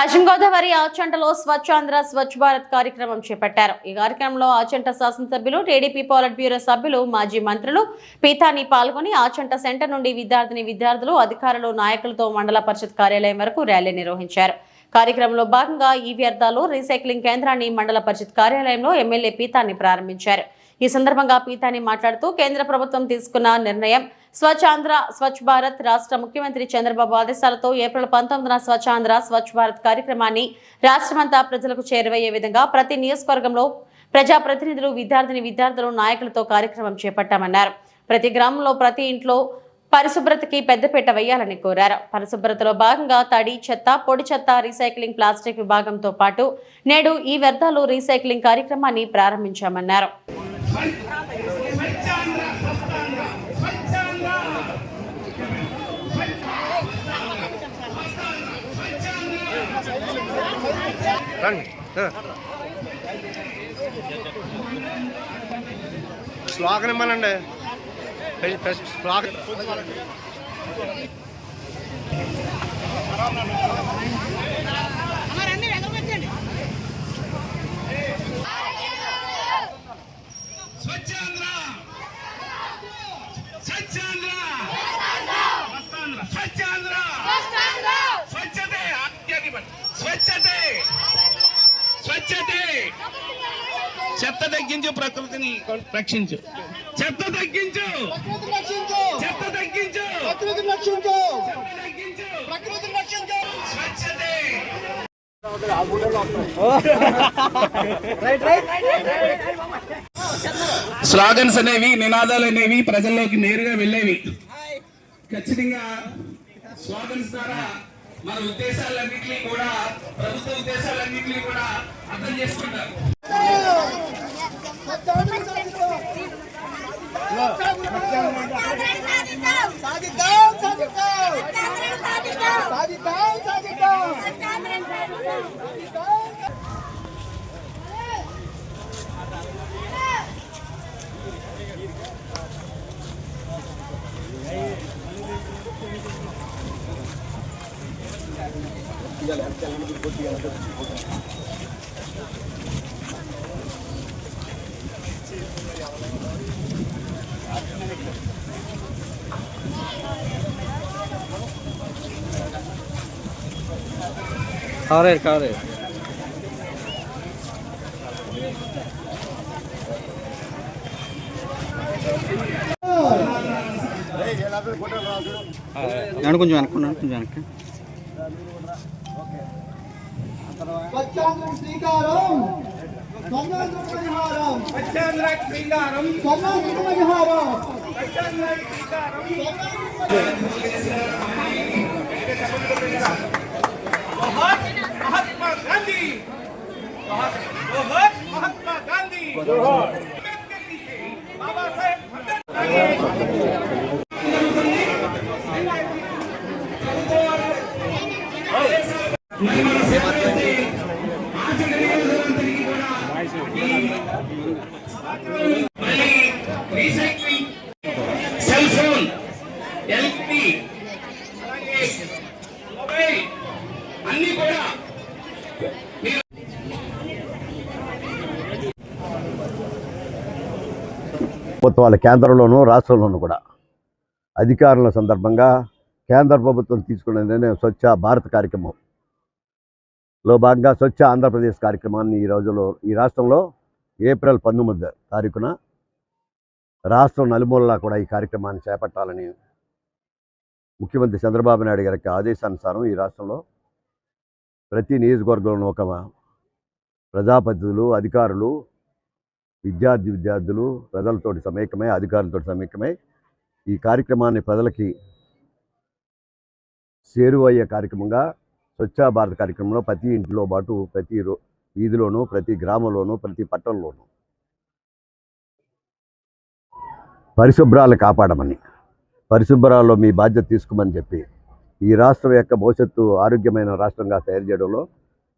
పశ్చిమ గోదావరి ఆచంటలో స్వచ్ఛాంధ్ర స్వచ్ఛ భారత్ కార్యక్రమం చేపట్టారు. ఈ కార్యక్రమంలో ఆచంట శాసనసభ్యులు టీడీపీ పాలిట్ బ్యూరో సభ్యులు మాజీ మంత్రులు పీతాని పాల్గొని ఆచంట సెంటర్ నుండి విద్యార్థిని విద్యార్థులు అధికారులు నాయకులతో మండల పరిషత్ కార్యాలయం వరకు ర్యాలీ నిర్వహించారు. కార్యక్రమంలో భాగంగా ఈ వ్యర్థాలు రీసైక్లింగ్ కేంద్రాన్ని మండల పరిషత్ కార్యాలయంలో ఎమ్మెల్యే పీతాన్ని ప్రారంభించారు. ఈ సందర్భంగా పీతాని మాట్లాడుతూ కేంద్ర ప్రభుత్వం తీసుకున్న నిర్ణయం స్వచ్ఛాంధ్ర స్వచ్ఛ భారత్ రాష్ట్ర ముఖ్యమంత్రి చంద్రబాబు ఆదేశాలతో ఏప్రిల్ పంతొమ్మిదిన స్వచ్ఛాంధ్ర స్వచ్ఛ భారత్ కార్యక్రమాన్ని రాష్ట్రమంతా ప్రజలకు చేరువయ్యే విధంగా ప్రతి నియోజకవర్గంలో ప్రజాప్రతినిధులు విద్యార్థిని విద్యార్థులు నాయకులతో కార్యక్రమం చేపట్టామన్నారు. ప్రతి గ్రామంలో ప్రతి ఇంట్లో పరిశుభ్రతకి పెద్దపీట వేయాలని కోరారు. పరిశుభ్రతలో భాగంగా తడి చెత్త పొడి చెత్త రీసైక్లింగ్ ప్లాస్టిక్ విభాగంతో పాటు నేడు ఈ వ్యర్థాలు రీసైక్లింగ్ కార్యక్రమాన్ని ప్రారంభించామన్నారు. రండి స్లోగన్ ఇమ్మనండి ఫె- ఫె- స్వచ్ఛాంధ్ర స్వచ్ఛాంధ్ర స్వచ్ఛతే అత్యధిపతి స్వచ్ఛతే స్వచ్ఛతే చెత్త తగ్గించు ప్రకృతిని రక్షించు చెత్త తగ్గించు ప్రకృతిని రక్షించు చెత్త తగ్గించు ప్రకృతిని రక్షించు ప్రకృతిని రక్షించు స్వచ్ఛతే స్లోగన్స్ అనేవి నినాదాలు అనేవి ప్రజల్లోకి నేరుగా వెళ్ళేవి. ఖచ్చితంగా స్లోగన్స్ ద్వారా మన ఉద్దేశాలన్నింటినీ కూడా ప్రభుత్వ ఉద్దేశాలన్నింటినీ కూడా అర్థం చేసుకుంటారు. కారే కారే నేను కొంచెం వెనక్కున్నాను కొంచెం వెనక్కి స్వచ్ఛాంధ్ర శ్రీకారం స్వర్ణాంధ్ర పరిహారం స్వచ్ఛాంధ్ర శ్రీకారం స్వర్ణాంధ్ర పరిహారం స్వచ్ఛాంధ్ర శ్రీకారం మహాత్మా గాంధీ మహాత్मा గాంధీ బాబా సాహెబ్ ప్రభుత్వాల కేంద్రంలోనూ రాష్ట్రంలోనూ కూడా. అధికారుల సందర్భంగా కేంద్ర ప్రభుత్వం తీసుకున్న నిర్ణయం స్వచ్ఛ భారత్ కార్యక్రమం. లో భాగంగా స్వచ్ఛ ఆంధ్రప్రదేశ్ కార్యక్రమాన్ని ఈ రోజులో ఈ రాష్ట్రంలో ఏప్రిల్ పంతొమ్మిది తారీఖున రాష్ట్రం నలుమూలలా కూడా ఈ కార్యక్రమాన్ని చేపట్టాలని ముఖ్యమంత్రి చంద్రబాబు నాయుడు గారికి ఆదేశానుసారం ఈ రాష్ట్రంలో ప్రతి నియోజకవర్గంలో ఒక ప్రజాప్రతినిధులు అధికారులు విద్యార్థి విద్యార్థులు ప్రజలతోటి సమైక్యమై అధికారులతో సమైక్యమై ఈ కార్యక్రమాన్ని ప్రజలకి చేరువయ్యే కార్యక్రమంగా స్వచ్ఛ భారత్ కార్యక్రమంలో ప్రతి ఇంటిలో పాటు ప్రతి రో- వీధిలోనూ ప్రతి గ్రామంలోనూ ప్రతి పట్టణంలోనూ పరిశుభ్రాలు కాపాడమని పరిశుభ్రాల్లో మీ బాధ్యత తీసుకోమని చెప్పి ఈ రాష్ట్రం యొక్క భవిష్యత్తు ఆరోగ్యమైన రాష్ట్రంగా తయారు చేయడంలో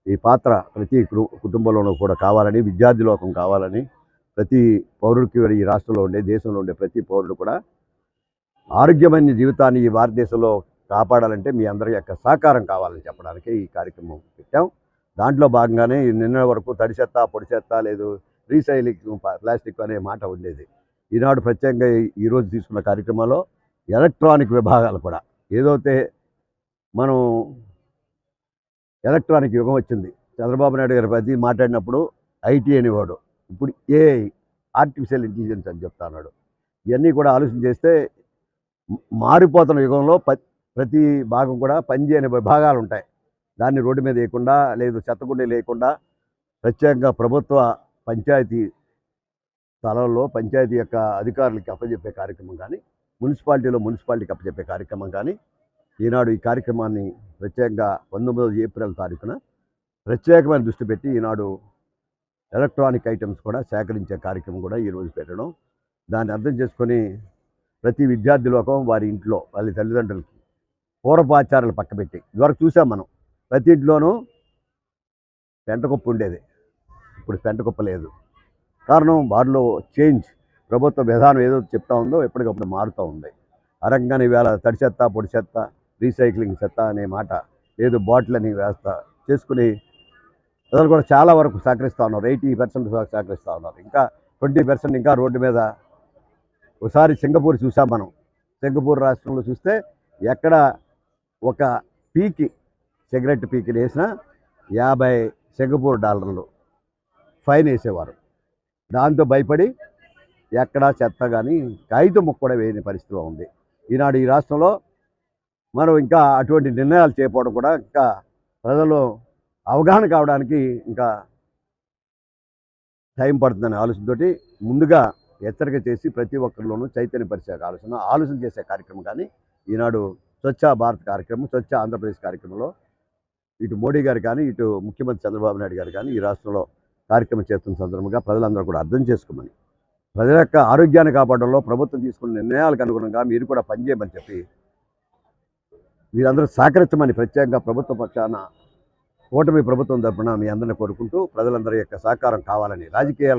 ఈ పాత్ర ప్రతి కుటుంబంలోనూ కూడా కావాలని విద్యార్థి లోకం కావాలని ప్రతి పౌరుడికి ఈ రాష్ట్రంలో ఉండే దేశంలో ఉండే ప్రతి పౌరుడు కూడా ఆరోగ్యమైన జీవితాన్ని ఈ భారతదేశంలో కాపాడాలంటే మీ అందరి యొక్క సహకారం కావాలని చెప్పడానికి ఈ కార్యక్రమం పెట్టాం. దాంట్లో భాగంగానే నిన్న వరకు తడి చెత్త పొడి చెత్త లేదు రీసైలింగ్ ప్లాస్టిక్ అనే మాట ఉండేది. ఈనాడు ప్రత్యేకంగా ఈరోజు తీసుకున్న కార్యక్రమంలో ఎలక్ట్రానిక్ విభాగాలు కూడా ఏదైతే మనం ఎలక్ట్రానిక్ యుగం వచ్చింది చంద్రబాబు నాయుడు గారి ప్రతి మాట్లాడినప్పుడు ఐటీ అనేవాడు ఇప్పుడు ఏఐ ఆర్టిఫిషియల్ ఇంటెలిజెన్స్ అని చెప్తున్నాడు ఇవన్నీ కూడా ఆలోచన చేస్తే మారిపోతున్న యుగంలో ప- ప్రతి భాగం కూడా పనిచేయని భాగాలు ఉంటాయి. దాన్ని రోడ్డు మీద వేయకుండా లేదు చెత్తకుండి లేకుండా ప్రత్యేకంగా ప్రభుత్వ పంచాయతీ స్థలంలో పంచాయతీ యొక్క అధికారులకి అప్పచెప్పే కార్యక్రమం కానీ మున్సిపాలిటీలో మున్సిపాలిటీకి అప్పచెప్పే కార్యక్రమం కానీ ఈనాడు ఈ కార్యక్రమాన్ని ప్రత్యేకంగా పంతొమ్మిదవ ఏప్రిల్ తారీఖున ప్రత్యేకమైన దృష్టి పెట్టి ఈనాడు ఎలక్ట్రానిక్ ఐటమ్స్ కూడా సేకరించే కార్యక్రమం కూడా ఈరోజు పెట్టడం. దాన్ని అర్థం చేసుకొని ప్రతి విద్యార్థి లోకం వారి ఇంట్లో వాళ్ళ తల్లిదండ్రులకి పూర్వపాచారాలు పక్కబెట్టి ఇదివరకు చూసాం మనం ప్రతి ఇంట్లోనూ పెంటకొప్పు ఉండేది. ఇప్పుడు పెంటకొప్ప లేదు. కారణం వారిలో చేంజ్ ప్రభుత్వ విధానం ఏదో చెప్తా ఉందో ఎప్పటికప్పుడు మారుతూ ఉంది. ఆ వేళ తడి చెత్త పొడి చెత్త రీసైక్లింగ్ చెత్త అనే మాట లేదు బాటిల్ అని వేస్తా చేసుకుని ప్రజలు కూడా చాలా వరకు సహకరిస్తూ ఉన్నారు. ఎయిటీ పర్సెంట్ సహకరిస్తూ ఉన్నారు. ఇంకా ట్వంటీ పర్సెంట్ ఇంకా రోడ్డు మీద ఒకసారి సింగపూర్ చూసాం మనం. సింగపూర్ రాష్ట్రంలో చూస్తే ఎక్కడ ఒక పీకి సిగరెట్ పీకి వేసిన యాభై సింగపూర్ డాలర్లు ఫైన్ వేసేవారు. దాంతో భయపడి ఎక్కడా చెత్త కానీ కాగితం ముక్క కూడా వేయని పరిస్థితిలో ఉంది. ఈనాడు ఈ రాష్ట్రంలో మనం ఇంకా అటువంటి నిర్ణయాలు చేయకపోవడం కూడా ఇంకా ప్రజలు అవగాహన కావడానికి ఇంకా టైం పడుతుందనే ఆలోచనతోటి ముందుగా హెచ్చరిక చేసి ప్రతి ఒక్కరిలోనూ చైతన్యపరిచే ఆలోచన ఆలోచన చేసే కార్యక్రమం కానీ ఈనాడు స్వచ్ఛ భారత్ కార్యక్రమం స్వచ్ఛ ఆంధ్రప్రదేశ్ కార్యక్రమంలో ఇటు మోడీ గారు కానీ ఇటు ముఖ్యమంత్రి చంద్రబాబు నాయుడు గారు కానీ ఈ రాష్ట్రంలో కార్యక్రమం చేస్తున్న సందర్భంగా ప్రజలందరూ కూడా అర్థం చేసుకోమని ప్రజల యొక్క ఆరోగ్యాన్ని కాపాడంలో ప్రభుత్వం తీసుకున్న నిర్ణయాలకు అనుగుణంగా మీరు కూడా పనిచేయమని చెప్పి మీరందరూ సహకరించమని ప్రత్యేకంగా ప్రభుత్వ పక్షాన ఓటమి ప్రభుత్వం తరఫున మీ అందరిని కోరుకుంటూ ప్రజలందరి యొక్క సహకారం కావాలని రాజకీయాలు